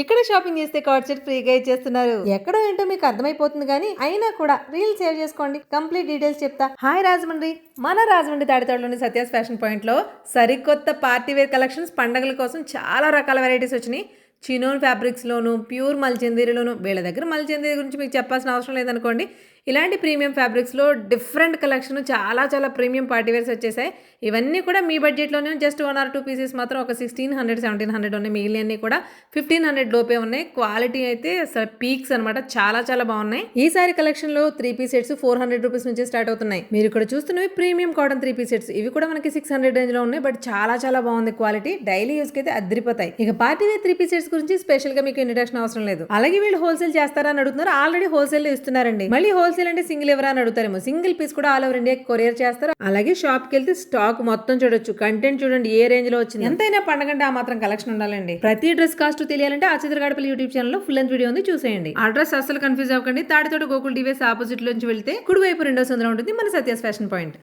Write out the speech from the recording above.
ఇక్కడ షాపింగ్ చేస్తే card set ఫ్రీగా ఇచ్చేస్తున్నారు. ఎక్కడో ఏంటో మీకు అర్థమైపోతుంది కానీ అయినా కూడా రీల్ సేవ్ చేసుకోండి. కంప్లీట్ డీటెయిల్స్ చెప్తా. హాయ్ రాజమండ్రి. మన రాజమండ్రి తాడితోడలోని సత్యాస్ ఫ్యాషన్ పాయింట్లో సరికొత్త పార్టీ వేర్ కలెక్షన్స్ పండగల కోసం చాలా రకాల వెరైటీస్ వచ్చినాయి. చినోన్ ఫ్యాబ్రిక్స్లోను ప్యూర్ మల్చందీరిలోను వీళ్ళ దగ్గర మల్చందీరి గురించి మీకు చెప్పాల్సిన అవసరం లేదనుకోండి. ఇలాంటి ప్రీమియం ఫ్యాబ్రిక్స్లో డిఫరెంట్ కలెక్షన్ చాలా చాలా ప్రీమియం పార్టీ వేర్స్ వచ్చేసాయి. ఇవన్నీ కూడా మీ బడ్జెట్లోనే just one or two pieces మాత్రం ఒక సిక్స్టీన్ హండ్రెడ్ సెవెంటీన్ హండ్రెడ్ ఉన్నాయి. మిగిలినన్నీ కూడా ఫిఫ్టీన్ హండ్రెడ్ లోపే ఉన్నాయి. క్వాలిటీ అయితే అసలు పీక్స్ అనమాట చాలా చాలా బాగున్నాయి. ఈసారి కలెక్షన్లో three piece sets four hundred rupees నుంచి స్టార్ట్ అవుతున్నాయి. మీరు ఇక్కడ చూస్తున్నవి premium cotton three piece sets ఇవి కూడా మనకి సిక్స్ హండ్రెడ్ రేంజ్లో ఉన్నాయి. బట్ చాలా చాలా బాగుంది క్వాలిటీ. డైలీ యూస్కి అయితే అద్దరిపోతాయి ఇక party wear three piece sets గురించి స్పెషల్గా మీకు ఇంట్రడక్షన్ అవసరం లేదు. అలాగే వీళ్ళు హోల్సేల్ చేస్తారా అని అడుగుతున్నారు. ఆల్రెడీ హోల్సేల్ ఇస్తున్నారండి. మళ్ళీ హోల్సేల్ అంటే సింగిల్ ఎవరా అని అడుగుతారేమో. సింగిల్ పీస్ కూడా ఆల్ ఓవర్ ఇండియా కొరియర్ చేస్తారు. అలాగే షాప్కి వెళ్తే స్టాక్ మొత్తం చూడొచ్చు. కంటెంట్ చూడండి ఏ రేంజ్లో వచ్చింది. ఎంతైనా పండగంటే ఆ మాత్రం కలెక్షన్ ఉండాలండి. ప్రతి డ్రెస్ కాస్ట్ తెలియాలంటే ఆ గడపల యూట్యూబ్ ఛానల్లో ఫుల్ అండ్ వీడియో ఉంది చూసేయండి. ఆ డ్రెస్ అసలు కన్ఫ్యూజ్ అవ్వకండి. తాడితోట గోకుల్ డివైస్ ఆపోజిట్ లోంచి వెళ్తే కుడివైపు రెండో సందులో ఉంటుంది. మన సత్యాస్ ఫ్యాషన్ పాయింట్